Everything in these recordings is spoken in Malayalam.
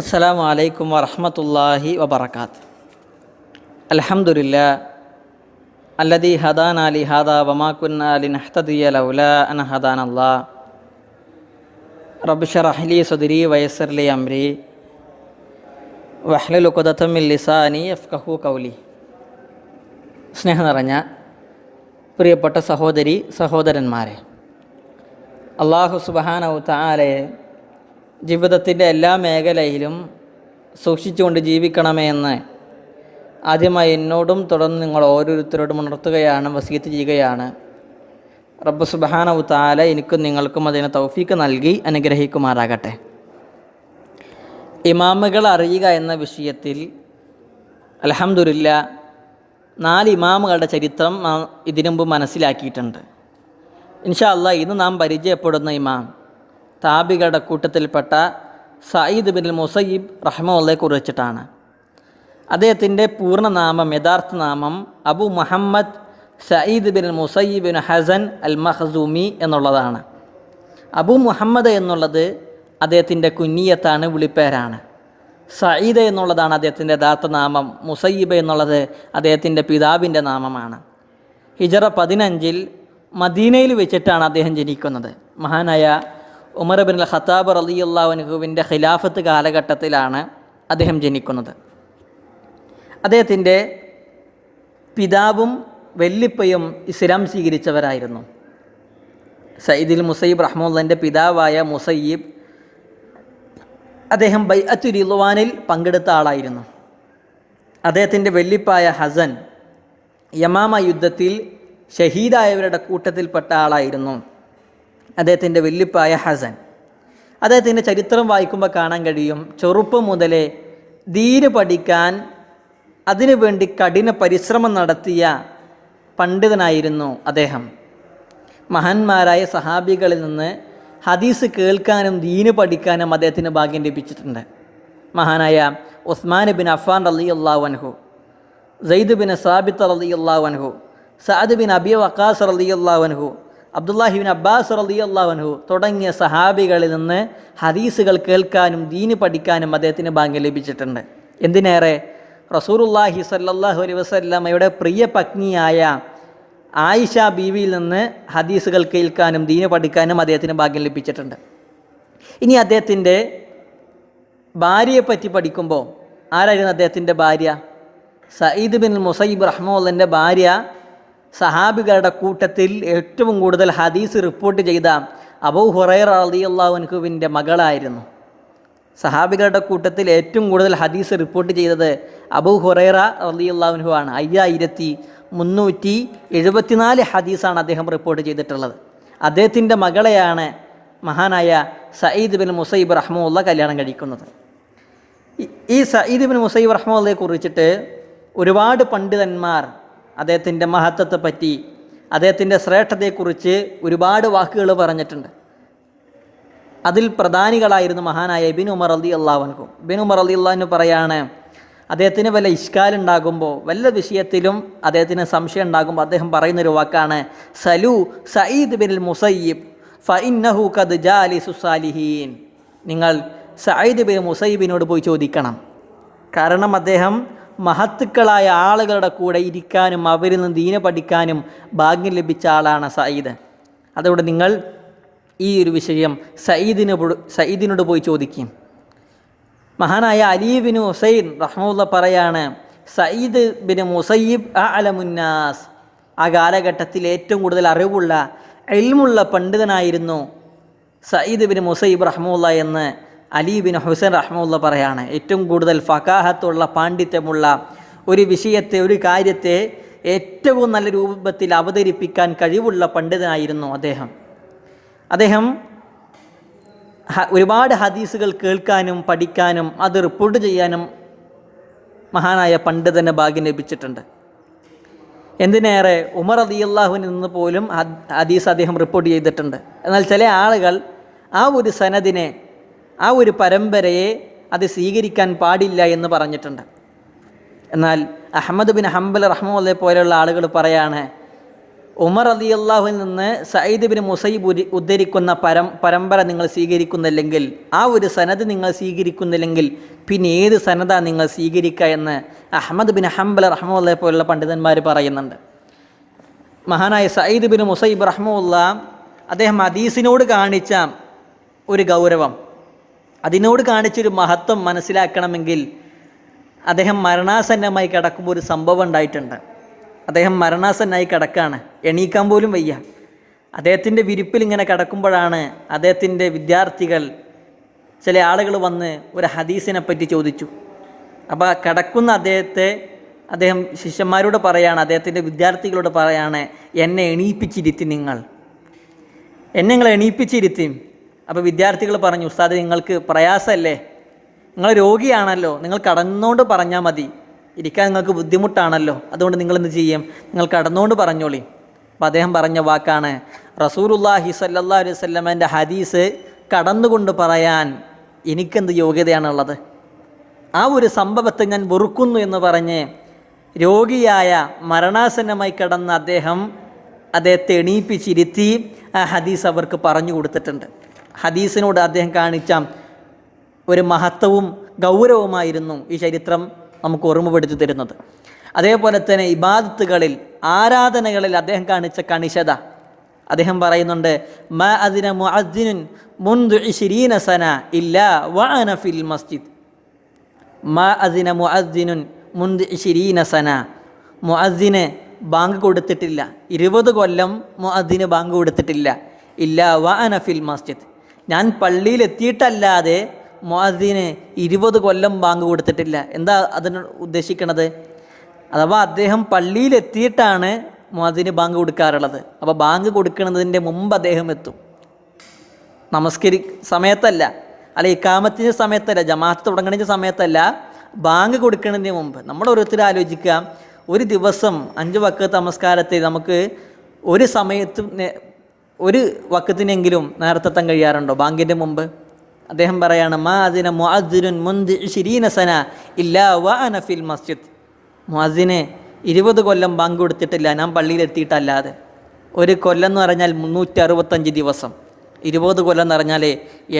അസ്സലാമു അലൈക്കും വറഹമത്തല്ലാഹി വബർക്കാത്ത് അൽഹംദുലില്ലാ അല്ലദീ ഹദാൻ അലി ഹാദ വമാക്കുന്ന അലി നഹ്തദിയ ലൗല അന ഹദാൻ അല്ലാ റബ്ഷറഹ്ലി സുദിരി വയസ്സർലി അംരി വഹ്ലുൽ ഖുദത്തമിൽ ലിസാനി യഫ്കഹു കൗലി സ്നേഹം നിറഞ്ഞ പ്രിയപ്പെട്ട സഹോദരി സഹോദരന്മാരെ അള്ളാഹു സുബഹാനവു താലയെ ജീവിതത്തിന്റെ എല്ലാ മേഖലയിലും സൂക്ഷിച്ചുകൊണ്ട് ജീവിക്കണമേ എന്ന് ആദ്യമായി എന്നോടും തുടർന്ന് നിങ്ങൾ ഓരോരുത്തരോടും ഉണർത്തുകയാണ് വസീത്ത് ചെയ്യുകയാണ്. റബ്ബ് സുബഹാനവു താല എനിക്കും നിങ്ങൾക്കും അതിന് തൗഫീക്ക് നൽകി അനുഗ്രഹിക്കുമാറാകട്ടെ. ഇമാമുകൾ അറിയുക എന്ന വിഷയത്തിൽ അലഹമുല്ല നാല് ഇമാമുകളുടെ ചരിത്രം ഇതിനുമുമ്പ് ഇതിനു മുമ്പ് മനസ്സിലാക്കിയിട്ടുണ്ട്. ഇൻഷാ അല്ലാ ഇന്ന് നാം പരിചയപ്പെടുന്ന ഇമാം താബികളുടെ കൂട്ടത്തിൽപ്പെട്ട സയ്യിദ് ബിൻ മുസയ്യിബ് റഹ്മുള്ളയെ കുറിച്ചിട്ടാണ്. അദ്ദേഹത്തിന്റെ പൂർണനാമം യഥാർത്ഥ നാമം Abu Muhammad Sayyid bin Musayyib bin Hasan al Mahzumi എന്നുള്ളതാണ്. അബു മുഹമ്മദ് എന്നുള്ളത് അദ്ദേഹത്തിന്റെ കുഞ്ഞിയത്താണ് വിളിപ്പേരാണ്. സയ്യിദ് എന്നുള്ളതാണ് അദ്ദേഹത്തിന്റെ യഥാർത്ഥ നാമം മുസയ്യിബ് എന്നുള്ളത് അദ്ദേഹത്തിന്റെ പിതാവിന്റെ നാമമാണ്. ഹിജറ പതിനഞ്ചിൽ മദീനയിൽ വെച്ചിട്ടാണ് അദ്ദേഹം ജനിക്കുന്നത്. മഹാനായ ഉമർ ബിൻ ഖത്താബ് റലി അള്ളാഹുവിന്റെ ഖിലാഫത്ത് കാലഘട്ടത്തിലാണ് അദ്ദേഹം ജനിക്കുന്നത്. അദ്ദേഹത്തിന്റെ പിതാവും വെല്ലിപ്പയും ഇസ്ലാം സ്വീകരിച്ചവരായിരുന്നു. സയ്യിദിൽ മുസയ്യിബ് റഹ്മുള്ളന്റെ പിതാവായ മുസയ്യിബ് അദ്ദേഹം ബൈ അത്തുരിലുവാനിൽ പങ്കെടുത്ത ആളായിരുന്നു. അദ്ദേഹത്തിന്റെ വെല്ലിപ്പായ ഹസൻ യമാമ യുദ്ധത്തിൽ ഷഹീദായവരുടെ കൂട്ടത്തിൽപ്പെട്ട ആളായിരുന്നു. അദ്ദേഹത്തിന്റെ വെല്ലുപ്പായ ഹസൻ. അദ്ദേഹത്തിന്റെ ചരിത്രം വായിക്കുമ്പോൾ കാണാൻ കഴിയും ചെറുപ്പം മുതലേ ധീര് പഠിക്കാൻ അതിനുവേണ്ടി കഠിന പരിശ്രമം നടത്തിയ പണ്ഡിതനായിരുന്നു അദ്ദേഹം. മഹാന്മാരായ സഹാബികളിൽ നിന്ന് ഹദീസ് കേൾക്കാനും ദീന് പഠിക്കാനും അദ്ദേഹത്തിന് ഭാഗ്യം ലഭിച്ചിട്ടുണ്ട്. മഹാനായ ഉസ്മാൻ ബിൻ അഫാൻ അലി അള്ളാഹു സെയ്ദ് ബിൻ സാബിത്ത് അലി അള്ളാഹു സഅദ് ബിൻ അബി വക്കാസ് അലി അള്ളാഹു അബ്ദുല്ലാഹിബിൻ അബ്ബാസ് റലി അള്ളാഹുനഹു തുടങ്ങിയ സഹാബികളിൽ നിന്ന് ഹദീസുകൾ കേൾക്കാനും ദീന് പഠിക്കാനും അദ്ദേഹത്തിന് ഭാഗ്യം ലഭിച്ചിട്ടുണ്ട്. എന്തിനേറെ? റസൂറുല്ലാഹി സല്ലാഹു അലൈ വസല്ലമ്മയുടെ പ്രിയ പത്നിയായ ആയിഷ ബീവിയിൽ നിന്ന് ഹദീസുകൾ കേൾക്കാനും ദീന് പഠിക്കാനും അദ്ദേഹത്തിന് ഭാഗ്യം ലഭിച്ചിട്ടുണ്ട്. ഇനി അദ്ദേഹത്തിന്റെ ഭാര്യയെപ്പറ്റി പഠിക്കുമ്പോൾ ആരായിരുന്നു അദ്ദേഹത്തിന്റെ ഭാര്യ? സയ്യിദ് ബിൻ മുസൈബ് റഹ്മുള്ളന്റെ ഭാര്യ സഹാബികളുടെ കൂട്ടത്തിൽ ഏറ്റവും കൂടുതൽ ഹദീസ് റിപ്പോർട്ട് ചെയ്ത അബൂ ഹുറൈർ അലി അള്ളാഹുൻഹുവിന്റെ മകളായിരുന്നു. സഹാബികളുടെ കൂട്ടത്തിൽ ഏറ്റവും കൂടുതൽ ഹദീസ് റിപ്പോർട്ട് ചെയ്തത് അബൂ ഹുറൈറ അലി അള്ളാഹുൻഹു ആണ്. അയ്യായിരത്തി മുന്നൂറ്റി എഴുപത്തിനാല് ഹദീസാണ് അദ്ദേഹം റിപ്പോർട്ട് ചെയ്തിട്ടുള്ളത്. അദ്ദേഹത്തിന്റെ മകളെയാണ് മഹാനായ സയ്യിദ് ബിൻ മുസൈബ് റഹ്മുള്ള കല്യാണം കഴിക്കുന്നത്. ഈ സയ്യിദ് ബിൻ മുസൈബ് റഹ്മുള്ളയെ കുറിച്ചിട്ട് ഒരുപാട് പണ്ഡിതന്മാർ അദ്ദേഹത്തിന്റെ മഹത്വത്തെ പറ്റി അദ്ദേഹത്തിന്റെ ശ്രേഷ്ഠതയെക്കുറിച്ച് ഒരുപാട് വാക്കുകൾ പറഞ്ഞിട്ടുണ്ട്. അതിൽ പ്രധാനികളായിരുന്നു മഹാനായ ബിൻ ഉമർ അലി അള്ളാഹുനു ബിൻ ഉമർ അലി പറയാണ് അദ്ദേഹത്തിന് വല്ല ഇഷ്കാലുണ്ടാകുമ്പോൾ വല്ല വിഷയത്തിലും അദ്ദേഹത്തിന് സംശയം ഉണ്ടാകുമ്പോൾ അദ്ദേഹം പറയുന്നൊരു വാക്കാണ് സലു സയ്യിദ് ബിൻ മുസയ്യിബ് ഫഇന്നഹു കദ് ജാലി സുസാലിഹീൻ നിങ്ങൾ സയ്യിദ് ബിൻ മുസയ്യിബിനോട് പോയി ചോദിക്കണം. കാരണം അദ്ദേഹം മഹത്തുക്കളായ ആളുകളുടെ കൂടെ ഇരിക്കാനും അവരിൽ നിന്ന് ദീന പഠിക്കാനും ഭാഗ്യം ലഭിച്ച ആളാണ് സയ്യിദ്. അതുകൊണ്ട് നിങ്ങൾ ഈ ഒരു വിഷയം സയ്യിദിന് സയ്യിദിനോട് പോയി ചോദിക്കും. മഹാനായ അലീബിൻ ഹുസൈൻ റഹ്മുള്ള പറയാണ് സയ്യിദ് ബിൻ മുസയ്യിബ് അലമുന്നാസ് ആ കാലഘട്ടത്തിൽ ഏറ്റവും കൂടുതൽ അറിവുള്ള എൽമുള്ള പണ്ഡിതനായിരുന്നു സയ്യിദ് ബിൻ മുസയ്യിബ് റഹ്മുള്ള എന്ന് അലി ബിൻ ഹുസൈൻ റഹ്മുള്ള പറയാണ് ഏറ്റവും കൂടുതൽ ഫക്കാഹത്തുള്ള പാണ്ഡിത്യമുള്ള ഒരു വിഷയത്തെ ഒരു കാര്യത്തെ ഏറ്റവും നല്ല രൂപത്തിൽ അവതരിപ്പിക്കാൻ കഴിവുള്ള പണ്ഡിതനായിരുന്നു അദ്ദേഹം. അദ്ദേഹം ഒരുപാട് ഹദീസുകൾ കേൾക്കാനും പഠിക്കാനും അത് റിപ്പോർട്ട് ചെയ്യാനും മഹാനായ പണ്ഡിതന് ഭാഗ്യം ലഭിച്ചിട്ടുണ്ട്. എന്തിനേറെ ഉമർ അലി അള്ളാഹുവിൽ നിന്ന് പോലും ഹദീസ് അദ്ദേഹം റിപ്പോർട്ട് ചെയ്തിട്ടുണ്ട്. എന്നാൽ ചില ആളുകൾ ആ ഒരു സനദിനെ ആ ഒരു പരമ്പരയെ അത് സ്വീകരിക്കാൻ പാടില്ല എന്ന് പറഞ്ഞിട്ടുണ്ട്. എന്നാൽ അഹമ്മദ് ബിൻ ഹംബൽ റഹ്മുല്ലെ പോലെയുള്ള ആളുകൾ പറയാണ് ഉമർ അലി അള്ളാഹുവിൽ നിന്ന് സയ്യിദ് ബിൻ മുസൈബ് ഉദ്ധരിക്കുന്ന പരം പരമ്പര നിങ്ങൾ സ്വീകരിക്കുന്നില്ലെങ്കിൽ ആ ഒരു സനത് നിങ്ങൾ സ്വീകരിക്കുന്നില്ലെങ്കിൽ പിന്നെ ഏത് സനത നിങ്ങൾ സ്വീകരിക്കുക എന്ന് അഹമ്മദ് ബിൻ ഹംബൽ റഹ്മെ പോലുള്ള പണ്ഡിതന്മാർ പറയുന്നുണ്ട്. മഹാനായ സയ്യിദ് ബിൻ മുസൈബ് റഹ്മുല്ല അദ്ദേഹം ഹദീസിനോട് കാണിച്ച ഒരു ഗൗരവം. അതിനോട് കാണിച്ചൊരു മഹത്വം മനസ്സിലാക്കണമെങ്കിൽ അദ്ദേഹം മരണാസന്നമായി കിടക്കുമ്പോൾ ഒരു സംഭവം ഉണ്ടായിട്ടുണ്ട്. അദ്ദേഹം മരണാസന്നായി കിടക്കുകയാണ് എണീക്കാൻ പോലും വയ്യ. അദ്ദേഹത്തിന്റെ വിരിപ്പിൽ ഇങ്ങനെ കിടക്കുമ്പോഴാണ് അദ്ദേഹത്തിന്റെ വിദ്യാർത്ഥികൾ ചില ആളുകൾ വന്ന് ഒരു ഹദീസിനെ പറ്റി ചോദിച്ചു. അപ്പോൾ കിടക്കുന്ന അദ്ദേഹത്തെ അദ്ദേഹം ശിഷ്യന്മാരോട് പറയാണ് അദ്ദേഹത്തിന്റെ വിദ്യാർത്ഥികളോട് പറയാണ് എന്നെ എണീപ്പിച്ചിരുത്തി നിങ്ങൾ. എന്നെ നിങ്ങൾ എണീപ്പിച്ചിരുത്തി. അപ്പോൾ വിദ്യാർത്ഥികൾ പറഞ്ഞു ഉസ്താദ് നിങ്ങൾക്ക് പ്രയാസമല്ലേ? നിങ്ങൾ രോഗിയാണല്ലോ. നിങ്ങൾ കടന്നുകൊണ്ട് പറഞ്ഞാൽ മതി. ഇരിക്കാൻ നിങ്ങൾക്ക് ബുദ്ധിമുട്ടാണല്ലോ. അതുകൊണ്ട് നിങ്ങൾ എന്ത് ചെയ്യും? നിങ്ങൾ കടന്നുകൊണ്ട് പറഞ്ഞോളി. അപ്പം അദ്ദേഹം പറഞ്ഞ വാക്കാണ് റസൂലുല്ലാഹി സല്ലാ അലൈഹി സ്വല്ലമന്റെ ഹദീസ് കടന്നുകൊണ്ട് പറയാൻ എനിക്കെന്ത് യോഗ്യതയാണുള്ളത്? ആ ഒരു സംഭവത്തെ ഞാൻ വെറുക്കുന്നു എന്ന് പറഞ്ഞ് രോഗിയായ മരണാസന്നമായി കിടന്ന അദ്ദേഹം അദ്ദേഹത്തെ എണീപ്പിച്ചിരുത്തി ആ ഹദീസ് അവർക്ക് പറഞ്ഞു കൊടുത്തിട്ടുണ്ട്. ഹദീസിനോട് അദ്ദേഹം കാണിച്ച ഒരു മഹത്വവും ഗൗരവമായിരുന്നു ഈ ചരിത്രം നമുക്ക് ഓർമ്മപ്പെടുത്തി തരുന്നത്. അതേപോലെ തന്നെ ഇബാദത്തുകളിൽ ആരാധനകളിൽ അദ്ദേഹം കാണിച്ച കണിശത. അദ്ദേഹം പറയുന്നുണ്ട് മ അതിന മുഅദ്ദിനുൻ മുൻദു ഇശ്രീന സന ഇല്ല വഅന ഫിൽ മസ്ജിദ്. മ അതിന മുഅദ്ദിനുൻ മുൻദു ഇശ്രീന സന. മുഅദ്ദിന് ബാങ്ക് കൊടുത്തിട്ടില്ല. ഇരുപത് കൊല്ലം മുഅദ്ദിന് ബാങ്ക് കൊടുത്തിട്ടില്ല. ഇല്ല വഅന ഫിൽ മസ്ജിദ്. ഞാൻ പള്ളിയിൽ എത്തിയിട്ടല്ലാതെ മുഅദ്ദിന് ഇരുപത് കൊല്ലം ബാങ്ക് കൊടുത്തിട്ടില്ല. എന്താ അതിന് ഉദ്ദേശിക്കണത്? അഥവാ അദ്ദേഹം പള്ളിയിൽ എത്തിയിട്ടാണ് ബാങ്ക് കൊടുക്കാറുള്ളത്. അപ്പോൾ ബാങ്ക് കൊടുക്കുന്നതിന്റെ മുമ്പ് അദ്ദേഹം എത്തും. നമസ്കരി സമയത്തല്ല. അല്ല ഇക്കാമത്തിന്റെ സമയത്തല്ല ജമാഅത്ത് തുടങ്ങുന്ന സമയത്തല്ല ബാങ്ക് കൊടുക്കുന്നതിന് മുമ്പ്. നമ്മൾ ഓരോരുത്തരും ആലോചിക്കുക. ഒരു ദിവസം അഞ്ച് വക്കത്ത് നമസ്കാരത്തെ നമുക്ക് ഒരു സമയത്തും ഒരു വക്കത്തിനെങ്കിലും നേരത്തെ എത്താൻ കഴിയാറുണ്ടോ? ബാങ്കിന്റെ മുമ്പ്? അദ്ദേഹം പറയാണ് മാ അതിന മുഅദ്ദിനുൻ മുന്തി ഷിരീനസന ഇല്ലാ വഅന അന ഫിൽ മസ്ജിദ്. മുഅദ്ദിനെ ഇരുപത് കൊല്ലം ബാങ്ക് കൊടുത്തിട്ടില്ല ഞാൻ പള്ളിയിലെത്തിയിട്ടല്ലാതെ. ഒരു കൊല്ലം എന്ന് പറഞ്ഞാൽ മുന്നൂറ്റി അറുപത്തഞ്ച് ദിവസം. ഇരുപത് കൊല്ലം എന്ന് പറഞ്ഞാൽ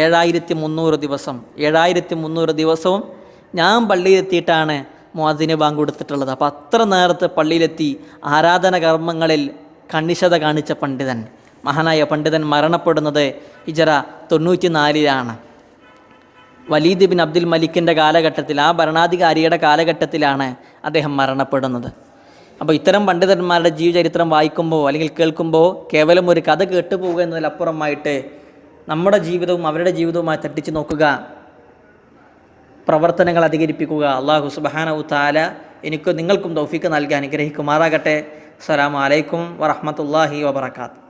ഏഴായിരത്തി മുന്നൂറ് ദിവസം. ഏഴായിരത്തി മുന്നൂറ് ദിവസവും ഞാൻ പള്ളിയിലെത്തിയിട്ടാണ് മുഅദ്ദിന് ബാങ്ക് കൊടുത്തിട്ടുള്ളത്. അപ്പോൾ അത്ര നേരത്തെ പള്ളിയിലെത്തി ആരാധന കർമ്മങ്ങളിൽ കണ്ണിശത കാണിച്ച പണ്ഡിതൻ. മഹാനായ പണ്ഡിതൻ മരണപ്പെടുന്നത് ഹിജറ തൊണ്ണൂറ്റി നാലിലാണ് വലീദ് ബിൻ അബ്ദുൽ മലിക്കിന്റെ കാലഘട്ടത്തിൽ ആ ഭരണാധികാരിയുടെ കാലഘട്ടത്തിലാണ് അദ്ദേഹം മരണപ്പെടുന്നത്. അപ്പോൾ ഇത്തരം പണ്ഡിതന്മാരുടെ ജീവചരിത്രം വായിക്കുമ്പോൾ അല്ലെങ്കിൽ കേൾക്കുമ്പോൾ കേവലം ഒരു കഥ കേട്ടുപോകുക എന്നതിലപ്പുറമായിട്ട് നമ്മുടെ ജീവിതവും അവരുടെ ജീവിതവുമായി തട്ടിച്ചു നോക്കുക പ്രവർത്തനങ്ങൾ അധികരിപ്പിക്കുക അള്ളാഹു സുബാനവു താല എനിക്കും നിങ്ങൾക്കും തൗഫീക്ക് നൽകി അനുഗ്രഹിക്കുമാറാകട്ടെ. അസ്സലാമലൈക്കും അലൈക്കും വറഹ്മത്തുള്ളാഹി വബറകാത്ത്